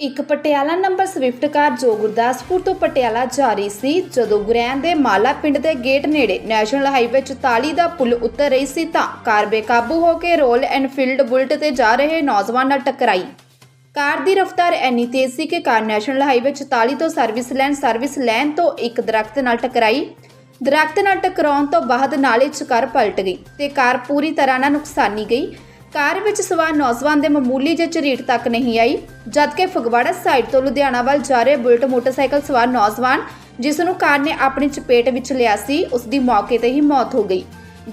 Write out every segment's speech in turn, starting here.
ਇੱਕ Patiala number Swift car ਜੋ ਗੁਰਦਾਸਪੁਰ ਤੋਂ ਪਟਿਆਲਾ ਜਾ ਰਹੀ ਸੀ, ਜਦੋਂ ਗੁਰੈਣ ਦੇ ਮਾਲਾ ਪਿੰਡ ਦੇ ਗੇਟ ਨੇੜੇ ਨੈਸ਼ਨਲ ਹਾਈਵੇ 44 ਦਾ ਪੁਲ ਉਤਰ ਰਹੀ ਸੀ ਤਾਂ ਕਾਰ ਬੇਕਾਬੂ ਹੋ ਕੇ ਰੋਲ ਐਨਫੀਲਡ ਬੁਲਟ ਤੇ ਜਾ ਰਹੇ ਨੌਜਵਾਨ ਨਾਲ ਟਕਰਾਈ। ਕਾਰ ਦੀ ਰਫ਼ਤਾਰ ਇੰਨੀ ਤੇਜ਼ ਸੀ ਕਿ ਕਾਰ ਨੈਸ਼ਨਲ ਹਾਈਵੇ 44 ਤੋਂ ਸਰਵਿਸ ਲੈਣ ਸਰਵਿਸ ਲੈਣ ਤੋਂ ਇੱਕ ਦਰਖਤ ਨਾਲ ਟਕਰਾਈ। ਦਰਖਤ ਨਾਲ ਟਕਰਾਉਣ ਤੋਂ ਬਾਅਦ ਨਾਲੇ 'ਚ ਕਾਰ ਪਲਟ ਗਈ ਤੇ ਕਾਰ ਪੂਰੀ ਤਰ੍ਹਾਂ ਨਾਲ ਨੁਕਸਾਨੀ ਗਈ। ਕਾਰ ਵਿੱਚ ਸਵਾਰ ਨੌਜਵਾਨ ਦੇ ਮਾਮੂਲੀ ਜਿਹੇ ਝਰੀਟ ਤੱਕ ਨਹੀਂ ਆਈ, ਜਦਕਿ ਫਗਵਾੜਾ ਸਾਈਡ ਤੋਂ ਲੁਧਿਆਣਾ ਵੱਲ ਜਾ ਰਹੇ ਬੁਲਟ ਮੋਟਰਸਾਈਕਲ ਸਵਾਰ ਨੌਜਵਾਨ, ਜਿਸ ਨੂੰ ਕਾਰ ਨੇ ਆਪਣੀ ਚਪੇਟ ਵਿੱਚ ਲਿਆ ਸੀ, ਉਸ ਦੀ ਮੌਕੇ ਤੇ ਹੀ ਮੌਤ ਹੋ ਗਈ।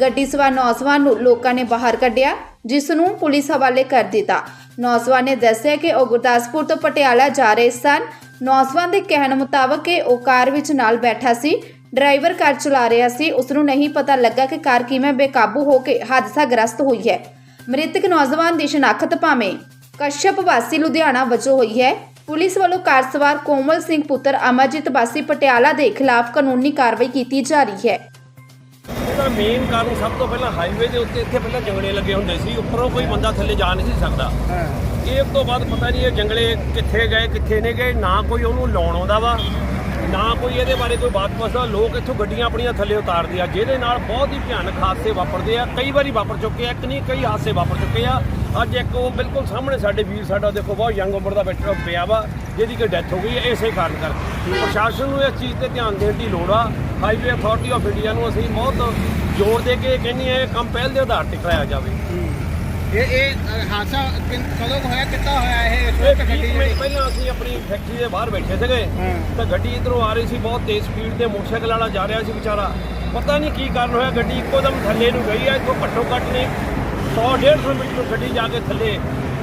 ਗੱਡੀ ਸਵਾਰ ਨੌਜਵਾਨ ਨੂੰ ਲੋਕਾਂ ਨੇ ਬਾਹਰ ਕੱਢਿਆ, ਜਿਸ ਨੂੰ ਪੁਲਿਸ ਹਵਾਲੇ ਕਰ ਦਿੱਤਾ। ਨੌਜਵਾਨ ਨੇ ਦੱਸਿਆ ਕਿ ਉਹ ਗੁਰਦਾਸਪੁਰ ਤੋਂ ਪਟਿਆਲਾ ਜਾ ਰਹੇ ਸਨ। ਨੌਜਵਾਨ ਦੇ ਕਹਿਣ ਮੁਤਾਬਕ ਕਿ ਉਹ ਕਾਰ ਵਿੱਚ ਨਾਲ ਬੈਠਾ ਸੀ, ਡਰਾਈਵਰ ਕਾਰ ਚਲਾ ਰਿਹਾ ਸੀ, ਉਸ ਨੂੰ ਨਹੀਂ ਪਤਾ ਲੱਗਾ ਕਿ ਕਾਰ ਕਿਵੇਂ ਬੇਕਾਬੂ ਹੋ ਕੇ ਹਾਦਸਾ ਗ੍ਰਸਤ ਹੋਈ ਹੈ। ਮ੍ਰਿਤਕ ਨੌਜਵਾਨ ਦੀ ਸ਼ਨਾਖਤ ਭਾਵੇਂ ਕਸ਼ਯਪ ਵਾਸੀ ਲੁਧਿਆਣਾ ਵਜੋਂ ਹੋਈ ਹੈ ਪੁਲਿਸ ਵੱਲੋਂ ਕਾਰ ਸਵਾਰ ਕੋਮਲ ਸਿੰਘ ਪੁੱਤਰ ਅਮਰਜੀਤ ਵਾਸੀ ਪਟਿਆਲਾ ਦੇ ਖਿਲਾਫ ਕਾਨੂੰਨੀ ਕਾਰਵਾਈ ਕੀਤੀ ਜਾ ਰਹੀ ਹੈ। ਇਹਦਾ ਮੇਨ ਕਾਰਨ ਸਭ ਤੋਂ ਪਹਿਲਾਂ ਹਾਈਵੇ ਦੇ ਉੱਤੇ ਇੱਥੇ ਪਹਿਲਾਂ ਜੰਗਲੇ ਲੱਗੇ ਹੁੰਦੇ ਸੀ ਉੱਪਰੋਂ ਕੋਈ ਬੰਦਾ ਥੱਲੇ ਜਾ ਨਹੀਂ ਸੀ ਸਕਦਾ। ਇਹ ਤੋਂ ਬਾਅਦ ਪਤਾ ਨਹੀਂ ਇਹ ਜੰਗਲੇ ਕਿੱਥੇ ਗਏ ਕਿੱਥੇ ਨਹੀਂ ਗਏ ਨਾ ਕੋਈ ਉਹਨੂੰ ਲਾਉਣ ਆਉਂਦਾ ਵਾ ਨਾ ਕੋਈ ਇਹਦੇ ਬਾਰੇ ਕੋਈ ਬਾਤ ਪੁੱਛਦਾ, ਲੋਕ ਇੱਥੋਂ ਗੱਡੀਆਂ ਆਪਣੀਆਂ ਥੱਲੇ ਉਤਾਰਦੇ ਆ, ਜਿਹਦੇ ਨਾਲ ਬਹੁਤ ਹੀ ਭਿਆਨਕ ਹਾਦਸੇ ਵਾਪਰਦੇ ਆ, ਕਈ ਵਾਰੀ ਵਾਪਰ ਚੁੱਕੇ ਆ, ਇੱਕ ਨਹੀਂ, ਕਈ ਹਾਦਸੇ ਵਾਪਰ ਚੁੱਕੇ ਆ। ਅੱਜ ਇੱਕ ਉਹ ਬਿਲਕੁਲ ਸਾਹਮਣੇ ਸਾਡੇ ਵੀਰ, ਸਾਡਾ ਦੇਖੋ ਬਹੁਤ ਯੰਗ ਉਮਰ ਦਾ ਬੈਠਾ, ਪਿਆ ਵਾ, ਜਿਹਦੀ ਕਿ ਡੈਥ ਹੋ ਗਈ ਹੈ, ਇਸੇ ਕਾਰਨ ਕਰਕੇ। ਪ੍ਰਸ਼ਾਸਨ ਨੂੰ ਇਸ ਚੀਜ਼ ਤੇ ਧਿਆਨ ਦੇਣ ਦੀ ਲੋੜ ਆ ਹਾਈਵੇ ਅਥਾਰਟੀ ਆਫ ਇੰਡੀਆ ਨੂੰ ਅਸੀਂ ਬਹੁਤ ਜ਼ੋਰ ਦੇ ਕੇ ਕਹਿੰਦੇ ਆ, ਇਹ ਕੰਮ ਪਹਿਲ ਦੇ ਆਧਾਰ ਤੇ ਕਰਾਇਆ ਜਾਵੇ। ਇਹ ਇਹ ਹਾਦਸਾ ਕਿਨ- ਕਦੋਂ ਕੁ ਹੋਇਆ ਕਿੱਦਾਂ ਹੋਇਆ ਇਹ? ਇਹ ਸਵਿਫਟ 20 ਗੱਡੀ ਮਿੰਟ ਜਿਹੜੀ ਪਹਿਲਾਂ ਅਸੀਂ ਆਪਣੀ ਫੈਕਟਰੀ ਦੇ ਬਾਹਰ ਬੈਠੇ ਸੀਗੇ। ਹਾਂ। ਤਾਂ ਗੱਡੀ ਇਧਰੋਂ ਆ ਰਹੀ ਸੀ ਬਹੁਤ ਤੇਜ਼ ਸਪੀਡ ਤੇ ਮੋਟਰਸਾਈਕਲ ਵਾਲਾ ਜਾ ਰਿਹਾ ਸੀ ਵਿਚਾਰਾ। ਪਤਾ ਨਹੀਂ ਕੀ ਕਾਰਨ ਹੋਇਆ ਗੱਡੀ ਇੱਕੋਦਮ ਥੱਲੇ ਨੂੰ ਗਈ ਹੈ ਇੱਥੋਂ ਘੱਟੋ ਘੱਟ ਨਹੀਂ 100 150 ਮੀਟਰ ਗੱਡੀ ਜਾ ਕੇ ਥੱਲੇ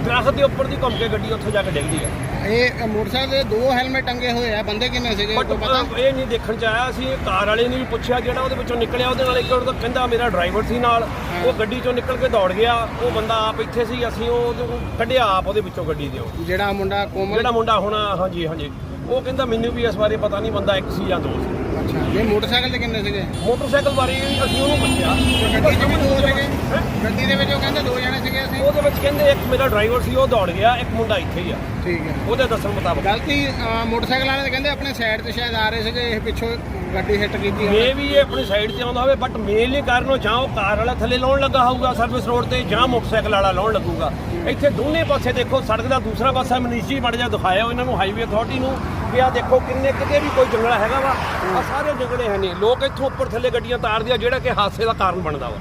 ਦਰਖਤ ਦੇ ਉੱਪਰ ਦੀ ਘੁੰਮ ਕੇ ਗੱਡੀ ਉੱਥੇ ਜਾ ਕੇ ਡਿੱਗਦੀ ਹੈ ਇਹ ਮੋਟਰਸਾਈਕਲ ਦੇ ਦੋ ਹੈਲਮਟ ਟੰਗੇ ਹੋਏ ਆ ਬੰਦੇ ਕਿੰਨੇ ਸੀਗੇ? ਬਟ ਕੋਈ ਪਤਾ? ਇਹ ਨਹੀਂ ਦੇਖਣ ਚ ਆਇਆ ਸੀ ਕਾਰ ਵਾਲੇ ਨੇ ਵੀ ਪੁੱਛਿਆ ਜਿਹੜਾ ਉਹਦੇ ਵਿੱਚੋਂ ਨਿਕਲਿਆ ਉਹਦੇ ਨਾਲ ਇੱਕ ਉਹਦਾ ਕਹਿੰਦਾ ਮੇਰਾ ਡਰਾਈਵਰ ਸੀ ਨਾਲ। ਉਹ ਗੱਡੀ ਚੋਂ ਨਿਕਲ ਕੇ ਦੌੜ ਗਿਆ ਉਹ ਬੰਦਾ ਆਪ ਇੱਥੇ ਸੀ ਅਸੀਂ ਉਹ ਕੱਢਿਆ ਆਪ ਉਹਦੇ ਵਿੱਚੋਂ ਗੱਡੀ ਦੇ ਉਹ ਜਿਹੜਾ ਮੁੰਡਾ ਕੋਮਲ ਜਿਹੜਾ ਮੁੰਡਾ ਹੁਣ ਹਾਂਜੀ ਹਾਂਜੀ। ਉਹ ਕਹਿੰਦਾ ਮੈਨੂੰ ਵੀ ਇਸ ਬਾਰੇ ਪਤਾ ਨਹੀਂ ਬੰਦਾ ਇੱਕ ਸੀ ਜਾਂ ਦੋ ਸੀ। ਅੱਛਾ ਇਹ ਮੋਟਰਸਾਈਕਲ ਤੇ ਕਿੰਨੇ ਸੀਗੇ? ਮੋਟਰਸਾਈਕਲ ਬਾਰੇ ਅਸੀਂ ਉਹਨੂੰ ਪੁੱਛਿਆ। ਗੱਡੀ 'ਚ ਵੀ ਦੋ ਸੀਗੇ? ਹੈਂ? ਗੱਡੀ ਦੇ ਵਿੱਚ ਉਹ ਕਹਿੰਦੇ ਦੋ ਜਣੇ ਸੀਗੇ। ਅਸੀਂ ਉਹਦੇ ਵਿੱਚ ਕਹਿੰਦੇ ਇੱਕ ਮੇਰਾ ਡਰਾਈਵਰ ਸੀ ਉਹ ਦੌੜ ਗਿਆ ਇੱਕ ਮੁੰਡਾ ਇੱਥੇ ਹੀ ਆ। ਠੀਕ ਹੈ। ਉਹਦੇ ਦੱਸਣ ਮੁਤਾਬਕ। ਗਲਤੀ ਅਹ, ਮੋਟਰਸਾਈਕਲ ਵਾਲੇ ਦੇ ਕਹਿੰਦੇ ਆਪਣੇ ਸਾਈਡ ਤੇ ਸ਼ਾਇਦ ਆ ਰਹੇ ਸੀਗੇ ਇਹ ਪਿੱਛੋਂ ਗੱਡੀ ਹਿੱਟ ਕੀਤੀ ਉਹਨੇ। ਮੇ ਵੀ ਇਹ ਆਪਣੀ ਸਾਈਡ ਤੇ ਆਉਂਦਾ ਹੋਵੇ ਬਟ ਮੇਨਲੀ ਕਾਰਨ ਉਹ ਜਾਂ ਉਹ ਕਾਰ ਵਾਲਾ ਥੱਲੇ ਲਾਉਣ ਲੱਗਾ ਹੋਊਗਾ ਸਰਵਿਸ ਰੋਡ ਤੇ ਜਾਂ ਮੋਟਰਸਾਈਕਲ ਵਾਲਾ ਲਾਉਣ ਲੱਗੂਗਾ। ਇੱਥੇ ਦੋਨੇ ਪਾਸੇ ਦੇਖੋ ਸੜਕ ਦਾ ਦੂਸਰਾ ਪਾਸਾ ਮਨੀਸ਼ੀ ਮੜ ਜਾ ਦਿਖਾਇਆ ਇਹਨਾਂ ਨੂੰ ਹਾਈਵੇ ਅਥਾਰਟੀ ਨੂੰ ਵੀ ਆ ਦੇਖੋ ਕਿੰਨੇ ਕਿਤੇ ਵੀ ਕੋਈ ਜੰਗਲਾ ਹੈਗਾ ਵਾ ਆ ਸਾਰੇ ਜੰਗਲੇ ਹੈ ਨਹੀਂ। ਲੋਕ ਇੱਥੋਂ ਉੱਪਰ ਥੱਲੇ ਗੱਡੀਆਂ ਤਾਰਦੇ ਆ ਜਿਹੜਾ ਕਿ ਹਾਦਸੇ ਦਾ ਕਾਰਨ ਬਣਦਾ ਵਾ।